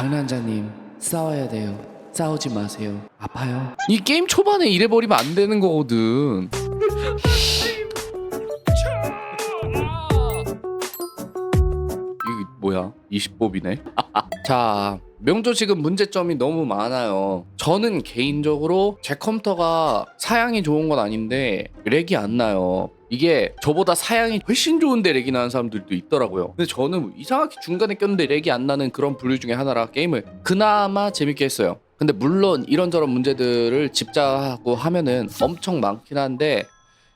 방랑자님 싸워야 돼요. 싸우지 마세요. 아파요. 이 게임 초반에 이래 버리면 안 되는 거거든. 이게 뭐야? 20법이네. 자, 명조 지금 문제점이 너무 많아요. 저는 개인적으로 제 컴퓨터가 사양이 좋은 건 아닌데 렉이 안 나요. 이게 저보다 사양이 훨씬 좋은데 렉이 나는 사람들도 있더라고요. 근데 저는 이상하게 중간에 꼈는데 렉이 안 나는 그런 분류 중에 하나라 게임을 그나마 재밌게 했어요. 근데 물론 이런저런 문제들을 집자하고 하면은 엄청 많긴 한데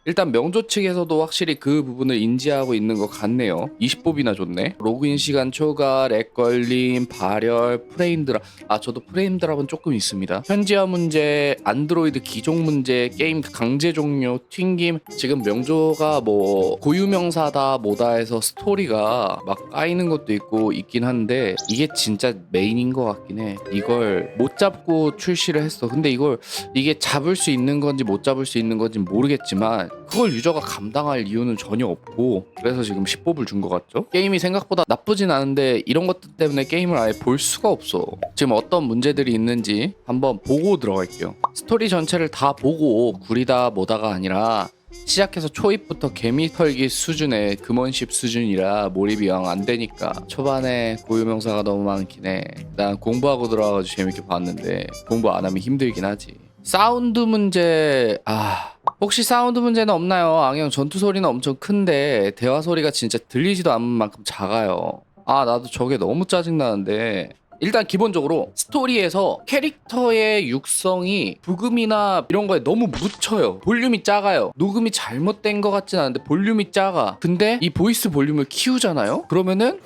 일단 명조 측에서도 확실히 그 부분을 인지하고 있는 것 같네요. 20법이나 줬네. 로그인 시간 초과, 렉 걸림, 발열, 프레임 드랍. 아 저도 프레임 드랍은 조금 있습니다. 현지화 문제, 안드로이드 기종 문제, 게임 강제 종료, 튕김. 지금 명조가 뭐 고유명사다 뭐다 해서 스토리가 막 까이는 것도 있고 있긴 한데 이게 진짜 메인인 것 같긴 해. 이걸 못 잡고 출시를 했어. 근데 이걸 이게 잡을 수 있는 건지 못 잡을 수 있는 건지 모르겠지만 그걸 유저가 감당할 이유는 전혀 없고 그래서 지금 10법을 준 것 같죠? 게임이 생각보다 나쁘진 않은데 이런 것들 때문에 게임을 아예 볼 수가 없어 지금 어떤 문제들이 있는지 한번 보고 들어갈게요 스토리 전체를 다 보고 구리다 뭐다가 아니라 시작해서 초입부터 개미 털기 수준의 금원십 수준이라 몰입이 영 안 되니까 초반에 고유명사가 너무 많긴 해. 난 공부하고 들어와가지고 재밌게 봤는데 공부 안 하면 힘들긴 하지. 사운드 문제 아 혹시 사운드 문제는 없나요? 앙형 전투 소리는 엄청 큰데 대화 소리가 진짜 들리지도 않는 만큼 작아요. 아 나도 저게 너무 짜증 나는데 일단 기본적으로 스토리에서 캐릭터의 육성이 부금이나 이런 거에 너무 묻혀요. 볼륨이 작아요. 녹음이 잘못된 것 같진 않은데 볼륨이 작아. 근데 이 보이스 볼륨을 키우잖아요? 그러면은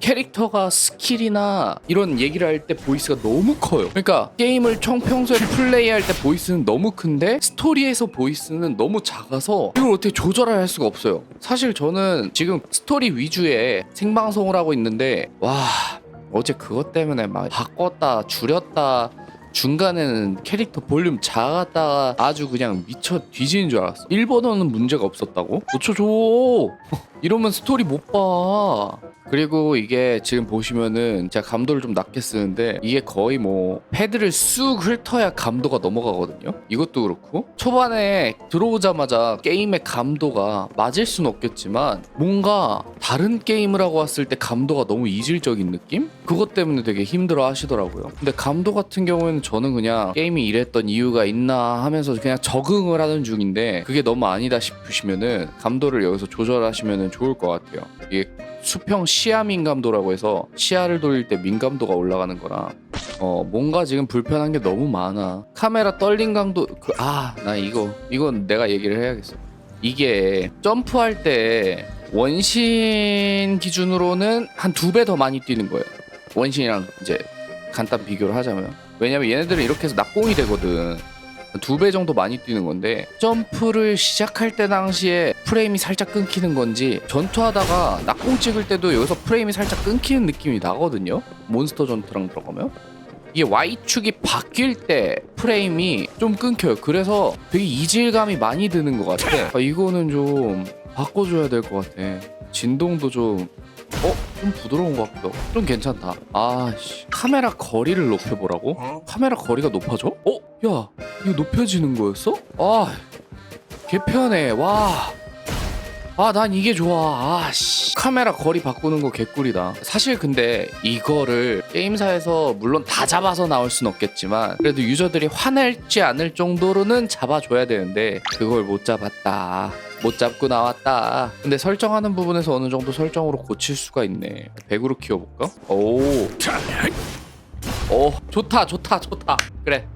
캐릭터가 스킬이나 이런 얘기를 할 때 보이스가 너무 커요. 그러니까 게임을 총 평소에 플레이할 때 보이스는 너무 큰데 스토리에서 보이스는 너무 작아서 이걸 어떻게 조절할 수가 없어요. 사실 저는 지금 스토리 위주의 생방송을 하고 있는데 와 어제 그것 때문에 막 바꿨다 줄였다 중간에는 캐릭터 볼륨 작았다가 아주 그냥 미쳐 뒤지는 줄 알았어. 일본어는 문제가 없었다고? 고쳐줘. 이러면 스토리 못 봐. 그리고 이게 지금 보시면은 제가 감도를 좀 낮게 쓰는데 이게 거의 뭐 패드를 쑥 훑어야 감도가 넘어가거든요. 이것도 그렇고 초반에 들어오자마자 게임의 감도가 맞을 수는 없겠지만 뭔가 다른 게임을 하고 왔을 때 감도가 너무 이질적인 느낌? 그것 때문에 되게 힘들어 하시더라고요. 근데 감도 같은 경우에는 저는 그냥 게임이 이랬던 이유가 있나 하면서 그냥 적응을 하는 중인데 그게 너무 아니다 싶으시면은 감도를 여기서 조절하시면은 좋을 것 같아요. 이게 수평 시야 민감도라고 해서 시야를 돌릴 때 민감도가 올라가는 거라 어 뭔가 지금 불편한 게 너무 많아. 카메라 떨림 강도 그, 아나 이거 이건 내가 얘기를 해야겠어. 이게 점프할 때 원신 기준으로는 한 두 배 더 많이 뛰는 거예요. 원신이랑 이제 간단 비교를 하자면 왜냐면 얘네들은 이렇게 해서 낙공이 되거든. 두 배 정도 많이 뛰는 건데 점프를 시작할 때 당시에 프레임이 살짝 끊기는 건지 전투하다가 낙공 찍을 때도 여기서 프레임이 살짝 끊기는 느낌이 나거든요. 몬스터 전투랑 들어가면. 이게 Y축이 바뀔 때 프레임이 좀 끊겨요. 그래서 되게 이질감이 많이 드는 것 같아. 아, 이거는 좀 바꿔줘야 될 것 같아. 진동도 좀 어? 좀 부드러운 것 같기도 하고 좀 괜찮다 아씨 카메라 거리를 높여보라고? 카메라 거리가 높아져? 어? 야 이거 높여지는 거였어? 아 개편해 와 아, 난 이게 좋아. 아, 씨. 카메라 거리 바꾸는 거 개꿀이다. 사실 근데 이거를 게임사에서 물론 다 잡아서 나올 순 없겠지만 그래도 유저들이 화낼지 않을 정도로는 잡아줘야 되는데 그걸 못 잡았다. 못 잡고 나왔다. 근데 설정하는 부분에서 어느 정도 설정으로 고칠 수가 있네. 100으로 키워볼까? 오. 오, 좋다, 좋다, 좋다. 그래.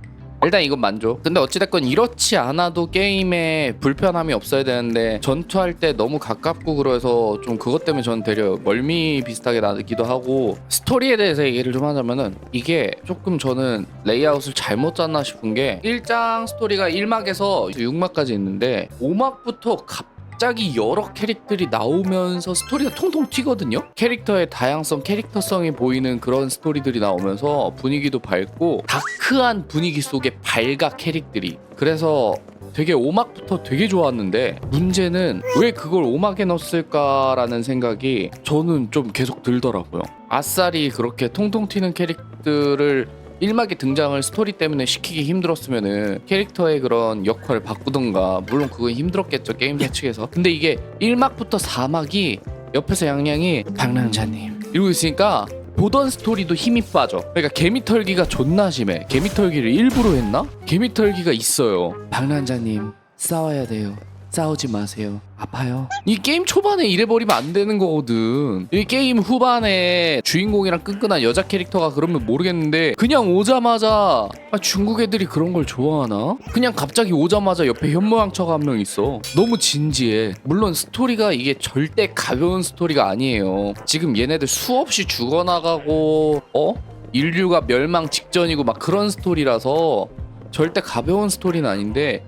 일단 이건 만족. 근데 어찌됐건 이렇지 않아도 게임에 불편함이 없어야 되는데 전투할 때 너무 가깝고 그래서 좀 그것 때문에 저는 되려 멀미 비슷하게 나기도 하고 스토리에 대해서 얘기를 좀 하자면은 이게 조금 저는 레이아웃을 잘못 짰나 싶은 게 1장 스토리가 1막에서 6막까지 있는데 5막부터 갑 갑자기 여러 캐릭터들이 나오면서 스토리가 통통 튀거든요. 캐릭터의 다양성, 캐릭터성이 보이는 그런 스토리들이 나오면서 분위기도 밝고 다크한 분위기 속에 밝아 캐릭들이. 그래서 되게 오막부터 되게 좋았는데 문제는 왜 그걸 오막에 넣었을까라는 생각이 저는 좀 계속 들더라고요. 아싸리 그렇게 통통 튀는 캐릭터를 1막에 등장을 스토리 때문에 시키기 힘들었으면은 캐릭터의 그런 역할을 바꾸던가 물론 그건 힘들었겠죠 게임사 측에서. 근데 이게 1막부터 4막이 옆에서 양양이 박남자님 이러고 있으니까 보던 스토리도 힘이 빠져. 그러니까 개미털기가 존나 심해. 개미털기를 일부러 했나? 개미털기가 있어요. 박남자님 싸워야 돼요 싸우지 마세요. 아파요. 이 게임 초반에 이래버리면 안 되는 거거든. 이 게임 후반에 주인공이랑 끈끈한 여자 캐릭터가 그러면 모르겠는데 그냥 오자마자 아, 중국 애들이 그런 걸 좋아하나? 그냥 갑자기 오자마자 옆에 현모양처가 한 명 있어. 너무 진지해. 물론 스토리가 이게 절대 가벼운 스토리가 아니에요. 지금 얘네들 수없이 죽어나가고 어? 인류가 멸망 직전이고 막 그런 스토리라서 절대 가벼운 스토리는 아닌데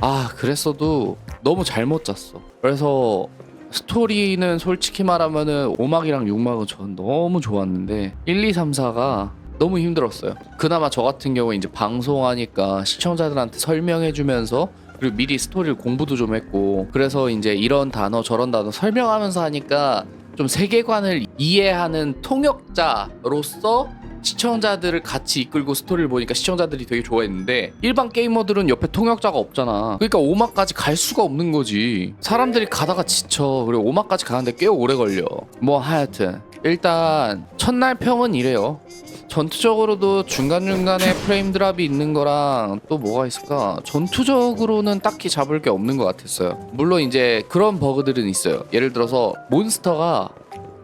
아 그랬어도 너무 잘못 짰어. 그래서 스토리는 솔직히 말하면은 5막이랑 6막은 전 너무 좋았는데 1, 2, 3, 4가 너무 힘들었어요. 그나마 저 같은 경우에 이제 방송하니까 시청자들한테 설명해주면서 그리고 미리 스토리를 공부도 좀 했고 그래서 이제 이런 단어 저런 단어 설명하면서 하니까 좀 세계관을 이해하는 통역자로서 시청자들을 같이 이끌고 스토리를 보니까 시청자들이 되게 좋아했는데 일반 게이머들은 옆에 통역자가 없잖아. 그러니까 5막까지 갈 수가 없는 거지. 사람들이 가다가 지쳐. 그리고 5막까지 가는데 꽤 오래 걸려. 뭐 하여튼 일단 첫날 평은 이래요. 전투적으로도 중간중간에 프레임 드랍이 있는 거랑 또 뭐가 있을까? 전투적으로는 딱히 잡을 게 없는 것 같았어요. 물론 이제 그런 버그들은 있어요. 예를 들어서 몬스터가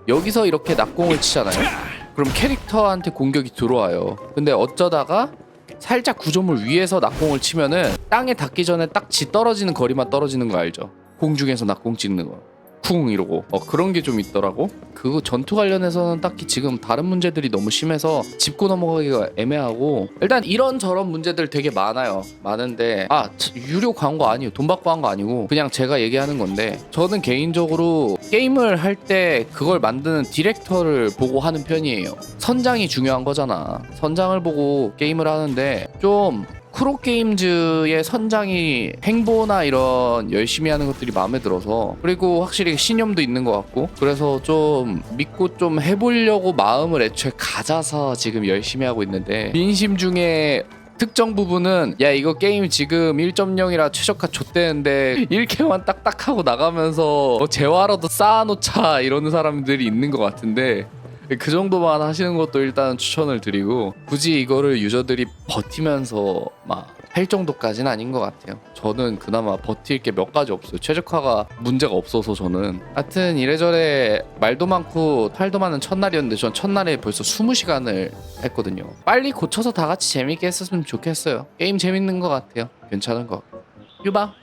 여기서 이렇게 낙공을 치잖아요. 그럼 캐릭터한테 공격이 들어와요. 근데 어쩌다가 살짝 구조물 위에서 낙공을 치면은 땅에 닿기 전에 딱 지 떨어지는 거리만 떨어지는 거 알죠? 공중에서 낙공 찍는 거. 쿵 이러고. 어 그런 게 좀 있더라고. 그거 전투 관련해서는 딱히 지금 다른 문제들이 너무 심해서 짚고 넘어가기가 애매하고. 일단 이런 저런 문제들 되게 많아요. 많은데 아 치- 유료 광고 아니에요. 돈 받고 한 거 아니고 그냥 제가 얘기하는 건데. 저는 개인적으로 게임을 할 때 그걸 만드는 디렉터를 보고 하는 편이에요. 선장이 중요한 거잖아. 선장을 보고 게임을 하는데 좀 크로게임즈의 선장이 행보나 이런 열심히 하는 것들이 마음에 들어서 그리고 확실히 신념도 있는 것 같고 그래서 좀 믿고 좀 해보려고 마음을 애초에 가져서 지금 열심히 하고 있는데 민심 중에 특정 부분은 야 이거 게임 지금 1.0이라 최저가 줬대는데 1캐만 딱딱하고 나가면서 뭐 재화라도 쌓아놓자 이러는 사람들이 있는 것 같은데 그 정도만 하시는 것도 일단 추천을 드리고 굳이 이거를 유저들이 버티면서 막 할 정도까지는 아닌 것 같아요. 저는 그나마 버틸 게 몇 가지 없어요. 최적화가 문제가 없어서 저는. 하여튼 이래저래 말도 많고 탈도 많은 첫날이었는데 전 첫날에 벌써 20시간을 했거든요. 빨리 고쳐서 다 같이 재밌게 했었으면 좋겠어요. 게임 재밌는 것 같아요. 괜찮은 것. 유바.